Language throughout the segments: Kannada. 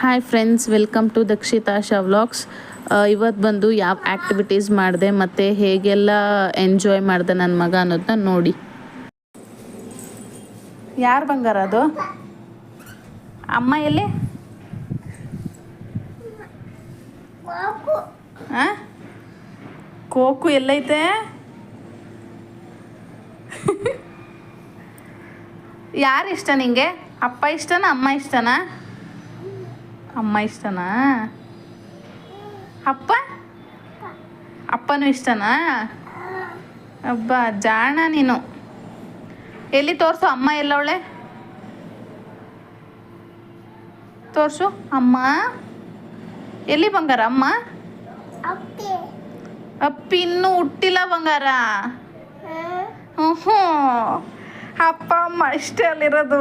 Hi friends welcome to Dakshita Shah vlogs ಇವತ್ತು ಬಂದು ಯಾವ ಆ್ಯಕ್ಟಿವಿಟೀಸ್ ಮಾಡಿದೆ, ಮತ್ತು ಹೇಗೆಲ್ಲ ಎಂಜಾಯ್ ಮಾಡಿದೆ ನನ್ನ ಮಗ ಅನ್ನೋದನ್ನ ನೋಡಿ. ಯಾರು ಬಂಗಾರ ಅದು? ಅಮ್ಮ ಎಲ್ಲಿ? ಕೋಕು ಎಲ್ಲೈತೆ? ಯಾರು ಇಷ್ಟ ನಿಂಗೆ? ಅಪ್ಪ ಇಷ್ಟನಾ, ಅಮ್ಮ ಇಷ್ಟನಾ? ಅಮ್ಮ ಇಷ್ಟನಾ? ಅಪ್ಪ? ಅಪ್ಪನೂ ಇಷ್ಟನಾ? ಅಬ್ಬ ಜಾಣ ನೀನು. ಎಲ್ಲಿ ತೋರಿಸು ಅಮ್ಮ ಎಲ್ಲವಳೆ ತೋರಿಸು ಅಮ್ಮ. ಎಲ್ಲಿ ಬಂಗಾರ ಅಮ್ಮ? ಅಪ್ಪ. ಇನ್ನೂ ಹುಟ್ಟಿಲ್ಲ ಬಂಗಾರ? ಹ್ಞೂ ಅಪ್ಪ ಅಮ್ಮ ಇಷ್ಟೇ ಅಲ್ಲಿರೋದು.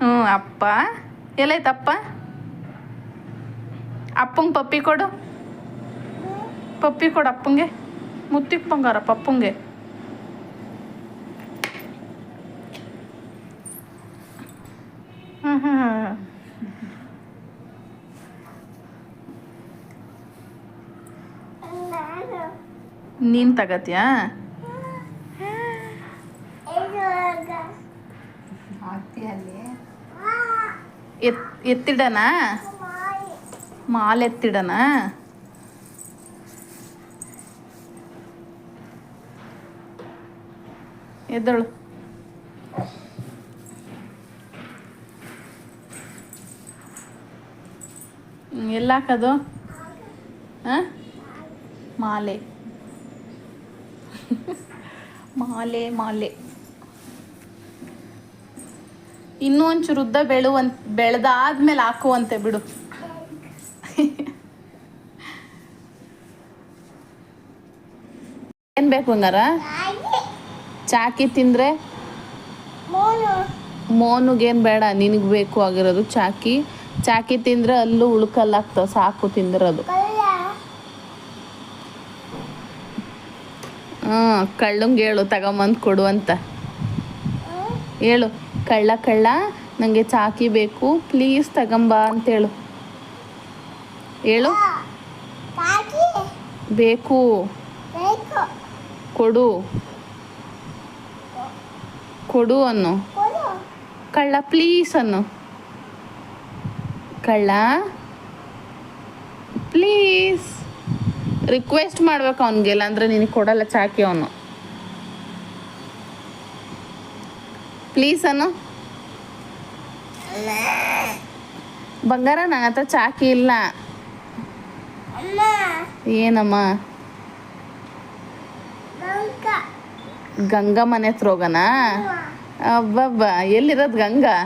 ಹ್ಞೂ ಅಪ್ಪ. ಎಲ್ಲೈತಪ್ಪ ಅಪ್ಪಂಗೆ ಪಪ್ಪಿ ಕೊಡು. ಪಪ್ಪಿ ಕೊಡು ಅಪ್ಪಂಗೆ. ಮುತ್ತಿಕ್ ಪಂಗಾರ ಪಪ್ಪಂಗೆ. ಹ್ಞೂ ಹ್ಞೂ ಹ್ಞೂ ನೀನು ತಗತ್ಯಾ? ಎತ್ ಎತ್ತಿಡನಾ ಮಾಲ್ ಎತ್ತಿಡನಾ ಎದ್ದಳು ಹ್ಮ್, ಎಲ್ಲಿ ಹಾಕೋದು ಹಾಂ ಮಾಲೆ ಮಾಲೆ ಮಾಲೆ ಇನ್ನೂ ಒಂಚೂರು ಉದ್ದ ಬೆಳುವಂತ ಬೆಳೆದಾದ್ಮೇಲೆ ಹಾಕುವಂತೆ ಬಿಡು. ಏನ್ ಬೇಕು ಹಂಗಾರ? ಚಾಕಿ ತಿಂದ್ರೆ? ಮೋನುಗೇನ್ ಬೇಡ ನಿನಗೆ ಬೇಕು ಆಗಿರೋದು ಚಾಕಿ. ಚಾಕಿ ತಿಂದ್ರೆ ಅಲ್ಲೂ ಉಳ್ಕಲ್ಲಾಗ್ತಾವ ಸಾಕು ತಿಂದಿರೋದು. ಹ್ಮ್ ಕಳ್ಳಂಗೇಳು ಹೇಳು ತಗೊಂಬಂದು ಕೊಡು ಅಂತ. ಹೇಳು ಕಳ್ಳ ಕಳ್ಳ ನನಗೆ ಚಾಕಿ ಬೇಕು ಪ್ಲೀಸ್ ತಗೊಂಬ ಅಂತೇಳು. ಹೇಳು. ಬೇಕು. ಕೊಡು. ಕೊಡು ಅನ್ನು. ಕಳ್ಳ ಪ್ಲೀಸ್ ಅನ್ನು. ಕಳ್ಳ ಪ್ಲೀಸ್ ರಿಕ್ವೆಸ್ಟ್ ಮಾಡ್ಬೇಕು ಅವನಿಗೆಲ್ಲ ಇಲ್ಲಾಂದ್ರೆ ನಿನಗೆ ಕೊಡಲ್ಲ ಚಾಕಿ ಅವನು. ಪ್ಲೀಸ್ ಅನ್ನು ಬಂಗಾರ ನನ್ನ ಹತ್ರ ಚಾಕಿ ಇಲ್ಲ. ಏನಮ್ಮ? ಗಂಗಾ. ಮನೆ ಹತ್ರ ಹೋಗೋಣ? ಅಬ್ಬಬ್ಬ ಎಲ್ಲಿರೋದು ಗಂಗಾ?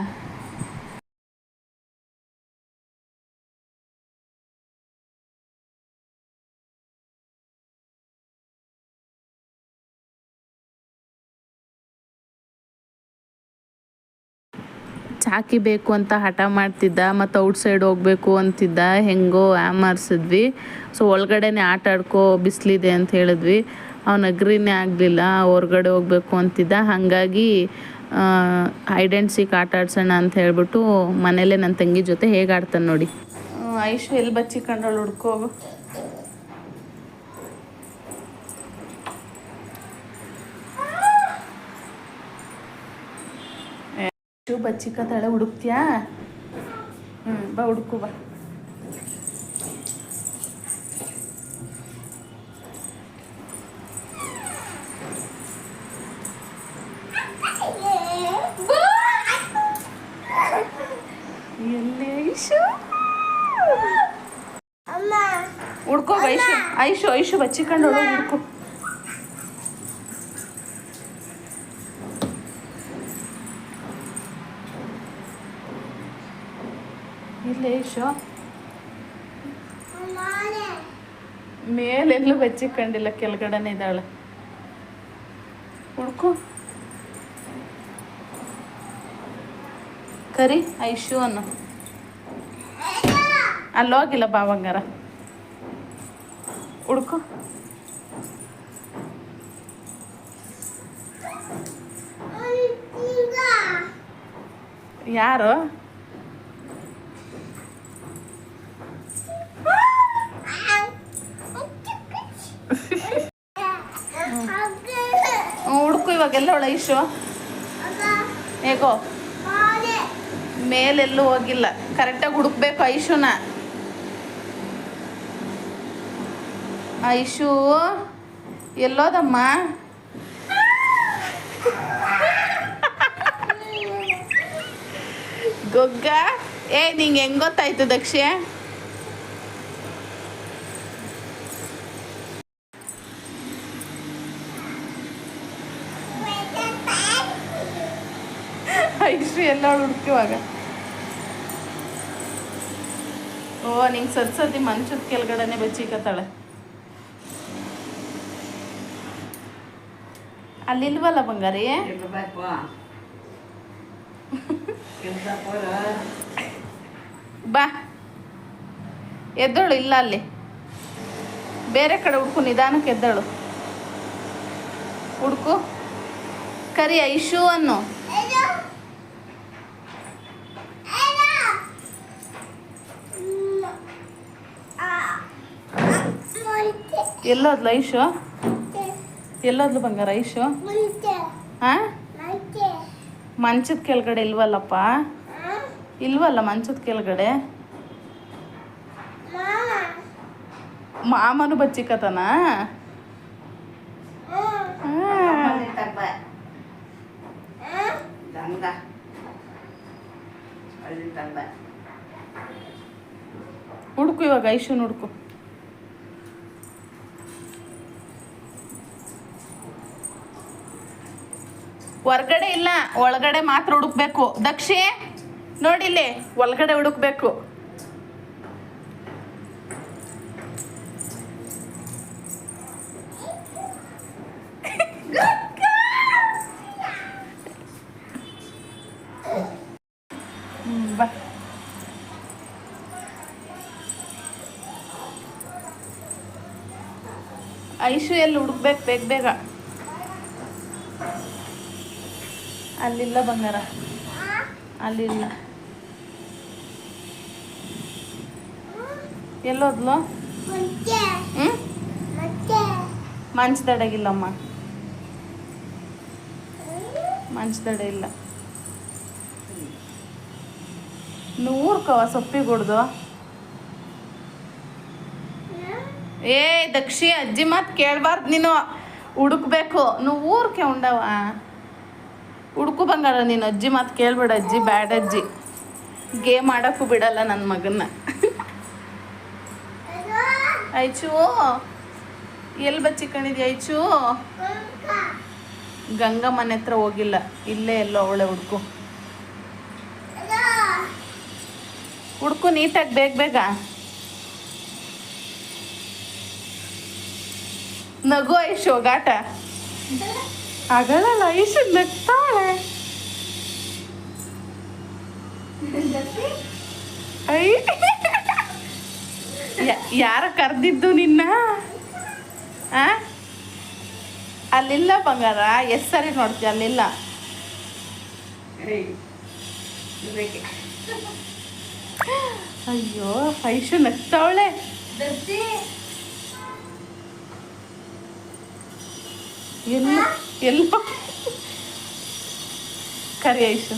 ಚಾಕಿ ಬೇಕು ಅಂತ ಹಠ ಮಾಡ್ತಿದ್ದ, ಮತ್ತು ಔಟ್ ಸೈಡ್ ಹೋಗಬೇಕು ಅಂತಿದ್ದ, ಹೆಂಗೋ ಆಮಾರಿಸಿದ್ವಿ ಸೊ ಒಳಗಡೆನೆ ಆಟ ಆಡ್ಕೋ ಬಿಸಿಲಿದೆ ಅಂತ ಹೇಳಿದ್ವಿ. ಅವ್ನು ಅಗ್ರಿನೇ ಆಗಲಿಲ್ಲ, ಹೊರ್ಗಡೆ ಹೋಗಬೇಕು ಅಂತಿದ್ದ. ಹಾಗಾಗಿ ಹೈಡ್ ಆ್ಯಂಡ್ ಸೀಕ್ ಆಟ ಆಡ್ಸೋಣ ಅಂತ ಹೇಳ್ಬಿಟ್ಟು ಮನೇಲೆ ನನ್ನ ತಂಗಿ ಜೊತೆ ಹೇಗೆ ಆಡ್ತಾನೆ ನೋಡಿ. ಐಶು ಎಲ್ಲಿ ಬಚ್ಚಿಕೊಂಡಳು ಹುಡ್ಕೋಗು ಶೂ ಬಚ್ಚಿಕತ್ತಾಳೆ ಹುಡುಕ್ತ್ಯಾ ಹ್ಞೂ ಬಾ ಹುಡುಕು ಬಾ. ಎಲ್ಲೇ ಐಶು? ಹುಡ್ಕೋ ಐಶು. ಐಶು ಐಶು ಬಚ್ಚಿಕೊಂಡು ಹುಡುಕು ಐಶು ಮೇಲೆಲ್ಲೂ ಬಚ್ಚಿಕೊಂಡಿಲ್ಲ ಕೆಳಗಡೆನೇ ಇದ್ದಾಳೆ. ಹುಡ್ಕು. ಕರಿ ಐಶು ಅನ್ನು. ಅಲ್ಲೋಗಿಲ್ಲ ಬಾವಂಗಾರ ಹುಡ್ಕು. ಯಾರು? ಒಳ ಇಶು ಹೇಗೋ? ಮೇಲೆಲ್ಲೂ ಹೋಗಿಲ್ಲ. ಕರೆಕ್ಟಾಗಿ ಹುಡುಕ್ಬೇಕು ಐಶುನ ಐಶು ಎಲ್ಲೋದಮ್ಮ? ಗೊಗ್ಗ? ಏ, ನಿಂಗೆ ಹೆಂಗ್ ಗೊತ್ತಾಯ್ತು ದಕ್ಷೆ ಐಶು ಎಲ್ಲ ಹುಡುಕುವಾಗ ಓ, ನಿಂಗೆ ಸದ್ ಸತಿ ಮಂಚದ ಕೆಳಗಡೆನೆ ಬೆಚ್ಚಿಕತ್ತಾಳೆ. ಅಲ್ಲಿಲ್ವಲ್ಲ ಬಂಗಾರಿ? ಬಾ. ಎದ್ದಳು, ಇಲ್ಲ ಅಲ್ಲಿ. ಬೇರೆ ಕಡೆ ಹುಡ್ಕು, ನಿಧಾನಕ್ಕೆ ಎದ್ದಳು. ಹುಡ್ಕು ಕರಿ ಐಶು ಅನ್ನು. ಎಲ್ಲೋದ್ಲು ಐಶು? ಎಲ್ಲದ್ಲು ಬಂಗಾರ ಐಶು? ಹಾಂ ಮಂಚದ ಕೆಳಗಡೆ ಇಲ್ವಲ್ಲಪ್ಪ? ಇಲ್ವಲ್ಲ ಮಂಚದ ಕೆಳಗಡೆ? ಮಾಮನು ಬಚ್ಚಿಕತನ? ಹುಡುಕು ಇವಾಗ ಐಶು ಹುಡುಕು. ಹೊರ್ಗಡೆ ಇಲ್ಲ ಒಳಗಡೆ ಮಾತ್ರ ಹುಡುಕ್ಬೇಕು. ದಕ್ಷಿ ನೋಡಿಲ್ಲಿ ಒಳಗಡೆ ಹುಡುಕ್ಬೇಕು. ಐಶು ಎಲ್ಲಿ ಹುಡುಕ್ಬೇಕು ಬೇಗ ಬೇಗ. ಅಲ್ಲಿಲ್ಲ ಬಂಗಾರ. ಅಲ್ಲಿಲ್ಲ. ಎಲ್ಲೋದ್ಲು? ಮಂಚದಡಗಿಲ್ಲಮ್ಮ ಮಂಚದಡ ಇಲ್ಲ. ನೂರ್ಕವ ಸೊಪ್ಪಿಗೊಡ್ದು ಏ ದಕ್ಷಿ, ಅಜ್ಜಿ ಮಾತು ಕೇಳಬಾರ್ದು ನೀನು. ಹುಡುಕ್ಬೇಕು. ಊರ್ಕೆ ಉಂಡವ ಹುಡುಕು ಬಂಗಾರ, ನೀನು ಅಜ್ಜಿ ಮಾತು ಕೇಳ್ಬೇಡ ಅಜ್ಜಿ, ಬ್ಯಾಡ್ ಅಜ್ಜಿ. ಗೇಮ್ ಆಡೋಕ್ಕೂ ಬಿಡಲ್ಲ ನನ್ನ ಮಗನ್ನ. ಐಚು ಎಲ್ಲಿ ಬಚ್ಚಿಕೊಂಡಿದ್ಯ ಐಚು? ಗಂಗ ಮನೆ ಹತ್ರ ಹೋಗಿಲ್ಲ, ಇಲ್ಲೇ ಎಲ್ಲೋ ಅವಳೆ ಹುಡ್ಕು. ಹುಡ್ಕು ನೀಟಾಗಿ ಬೇಗ ಬೇಗ. ನಗು ಐಶು ಗಾಟ ಆಗಲ್ಲ ಇಷ್ಟು ನಗ್ತಾಳೆ ಯಾರ ಕರೆದಿದ್ದು ನಿನ್ನ? ಆ? ಅಲ್ಲಿಲ್ಲ ಬಂಗಾರ ಎಷ್ಟು ಸರಿ ನೋಡ್ತೀಯ ಅಲ್ಲಿಲ್ಲ. ಅಯ್ಯೋ ಐಶು ನಗ್ತಾವಳೆ. ಎಲ್ಲ ಎಲ್ಲ ಕರಿ ಐಶು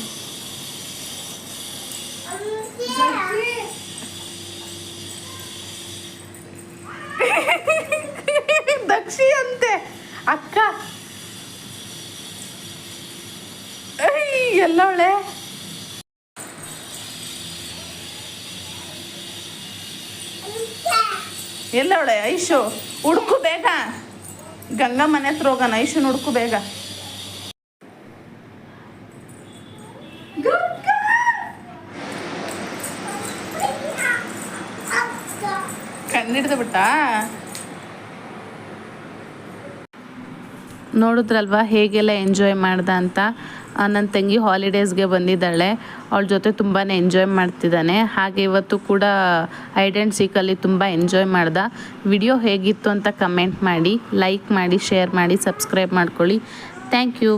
ದಕ್ಷಿ ಅಂತೆ ಅಕ್ಕ ಎಲ್ಲವಳೆ ಎಲ್ಲವಳೆ ಐಶು ಹುಡುಕು ಬೇಗ ಗಂಗಾ ಮನೆ ಹತ್ರ ಹೋಗೋಣ ನೈಶು ಹುಡುಕು ಬೇಗ. ಕಣ್ಣಿಡ್ದು ಬಿಟ್ಟಾ? ನೋಡಿದ್ರಲ್ವಾ ಹೇಗೆಲ್ಲ ಎಂಜಾಯ್ ಮಾಡ್ದ ಅಂತ? ನನ್ನ ತಂಗಿ ಹಾಲಿಡೇಸ್ಗೆ ಬಂದಿದ್ದಾಳೆ. ಅವಳ ಜೊತೆ ತುಂಬಾ ಎಂಜಾಯ್ ಮಾಡ್ತಿದ್ದಾನೆ. ಹಾಗೆ ಇವತ್ತು ಕೂಡ ಹೈಡ್ ಆ್ಯಂಡ್ ಸೀಕಲ್ಲಿ ತುಂಬ ಎಂಜಾಯ್ ಮಾಡ್ದ. ವಿಡಿಯೋ ಹೇಗಿತ್ತು ಅಂತ ಕಮೆಂಟ್ ಮಾಡಿ ಲೈಕ್ ಮಾಡಿ ಶೇರ್ ಮಾಡಿ ಸಬ್ಸ್ಕ್ರೈಬ್ ಮಾಡ್ಕೊಳ್ಳಿ. Thank you